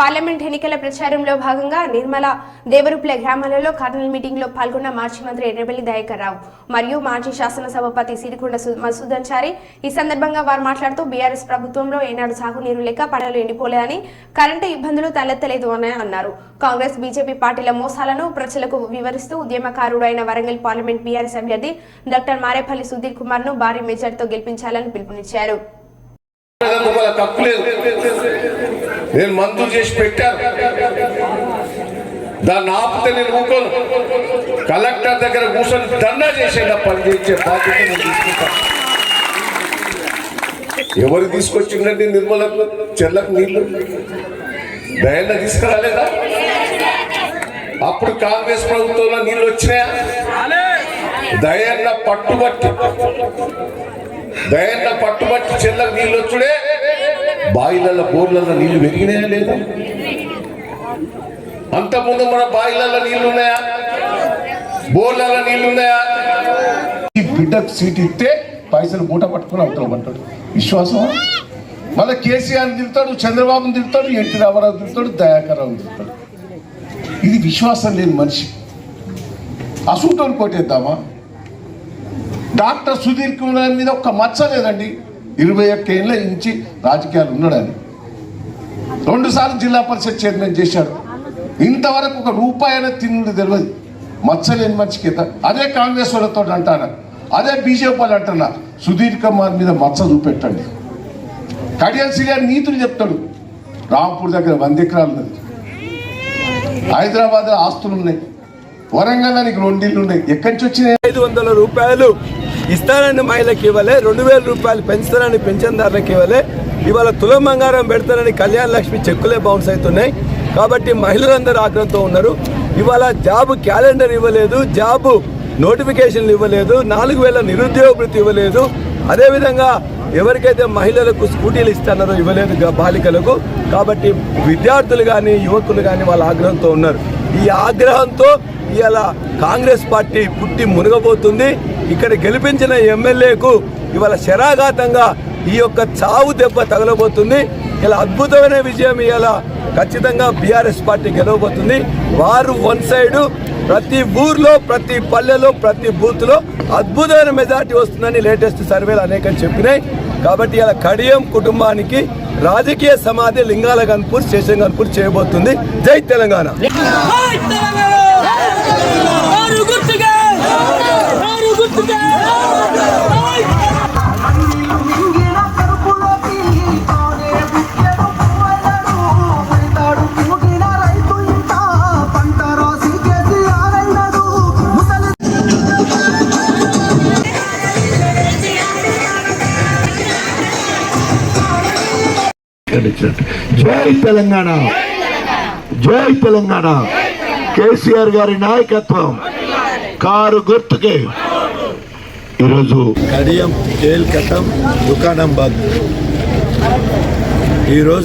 Parliament ఎన్నికల ప్రచారంలో భాగంగా నిర్మల దేవరుప్ల గ్రామాలలో కర్నల్ మీటింగ్లో పాల్గొన్న మాజీ మంత్రి ఎర్రబెల్లి దయాకర్ రావు మరియు మాజీ శాసనసభాపతి సిరికొండ మసూదన్ చారి. ఈ సందర్భంగా వారు మాట్లాడుతూ బీఆర్ఎస్ ప్రభుత్వంలో ఏనాడు సాగునీరు లేక పంటలు ఎండిపోలేదని కరెంటు ఇబ్బందులు తలెత్తలేదు అని అన్నారు. కాంగ్రెస్ బీజేపీ పార్టీల మోసాలను ప్రజలకు వివరిస్తూ ఉద్యమకారుడు అయిన వరంగల్ పార్లమెంట్ బీఆర్ఎస్ అభ్యర్థి డాక్టర్ మారేపల్లి సుధీర్ కుమార్ను భారీ మెజార్టీతో గెలిపించాలని పిలుపునిచ్చారు. నేను మంజూరు చేసి పెట్టాను. దాన్ని ఆపితే నేను ఊకోను. కలెక్టర్ దగ్గర కూర్చొని దండా చేసేలా పని చేసే బాధ్యత నేను తీసుకుంటాను. ఎవరు తీసుకొచ్చిందండి నిర్మలకు? చెల్లకు నీళ్ళు దయన్న తీసుకురాలేదా? అప్పుడు కాంగ్రెస్ ప్రభుత్వంలో నీళ్ళు వచ్చినాయా? దయన్న పట్టుబట్టి దయన్న పట్టుబట్టి చెల్లకు నీళ్ళు వచ్చుడే. బాయిలలో బోర్లలో నీళ్ళు పెరిగినాయా లేదా? అంతకుముందు మన బాయిలలో నీళ్ళు ఉన్నాయా బోర్లలో నీళ్ళు ఉన్నాయా ఈ బిడ్డకు సీట్ ఇస్తే పైసలు మూట పట్టుకుని అవతల పట్టాడు విశ్వాసం మళ్ళీ కేసీఆర్ తిడతాడు చంద్రబాబుని తిడతాడు ఎన్టీ రామారావు తిడతాడు దయాకర్రావు తిడతాడు. ఇది విశ్వాసం లేని మనిషి. అసూటోని కొట్టేద్దామా? డాక్టర్ సుధీర్ కుమార్ మీద ఒక్క మచ్చ లేదండి. ఇరవై ఒక్క ఏళ్ళ నుంచి రాజకీయాలు ఉన్నాడని. రెండుసార్లు జిల్లా పరిషత్ చైర్మన్ చేశాడు. ఇంతవరకు ఒక రూపాయి అనేది తిన్నది తెలియదు. మచ్చలేని మనిషికి అదే కాంగ్రెస్ వాళ్ళతో అంటాను? అదే బీజేపీ వాళ్ళు అంటున్నా సుధీర్ కుమార్ మీద మచ్చ చూపెట్టండి. కడియల్ గారు నీతులు చెప్తాడు. రాంపూర్ దగ్గర వంద ఎకరాలు ఉన్నది. హైదరాబాద్ ఆస్తులు ఉన్నాయి. వరంగల్ నీకు రెండిళ్ళు ఉన్నాయి. ఎక్కడి నుంచి వచ్చినాయి? ఐదు వందల రూపాయలు ఇస్తానని మహిళకి ఇవ్వలే రెండు వేల రూపాయలు పెంచుతానని పెన్షన్దారులకు ఇవ్వలే. ఇవాళ తులం బంగారం పెడతానని కళ్యాణ లక్ష్మి చెక్కులే బౌన్స్ అవుతున్నాయి. కాబట్టి మహిళలందరూ ఆగ్రహంతో ఉన్నారు. ఇవాళ జాబ్ క్యాలెండర్ ఇవ్వలేదు జాబ్ నోటిఫికేషన్లు ఇవ్వలేదు నాలుగు వేల నిరుద్యోగ వృత్తి ఇవ్వలేదు. అదేవిధంగా ఎవరికైతే మహిళలకు స్కూటీలు ఇస్తున్నారో ఇవ్వలేదు బాలికలకు. కాబట్టి విద్యార్థులు కానీ యువకులు కానీ వాళ్ళ ఆగ్రహంతో ఉన్నారు. ఈ ఆగ్రహంతో ఇవాళ కాంగ్రెస్ పార్టీ పుట్టి మునగబోతుంది. ఇక్కడ గెలిపించిన ఎమ్మెల్యేకు ఇవాళ శరాఘాతంగా ఈ యొక్క చావు దెబ్బ తగలబోతుంది. ఇలా అద్భుతమైన విజయం ఇవాళ ఖచ్చితంగా బీఆర్ఎస్ పార్టీ గెలవబోతుంది. వారు వన్ సైడు ప్రతి ఊర్లో ప్రతి పల్లెలో ప్రతి బూత్లో అద్భుతమైన మెజార్టీ వస్తుందని లేటెస్ట్ సర్వేలు అనేకం చెప్పినాయి. కాబట్టి ఇలా కడియం కుటుంబానికి రాజకీయ సమాధి లింగాల గన్పూర్ శేషన్ గన్పూర్ చేయబోతుంది. జై తెలంగాణ. ఇచ్చినట్టు జై తెలంగాణ. జై తెలంగాణ. కేసీఆర్ గారి నాయకత్వం. కారు గుర్తుకే. ఈరోజు కడియం కేల్ కథం దుకాణం బంద్. ఈరోజు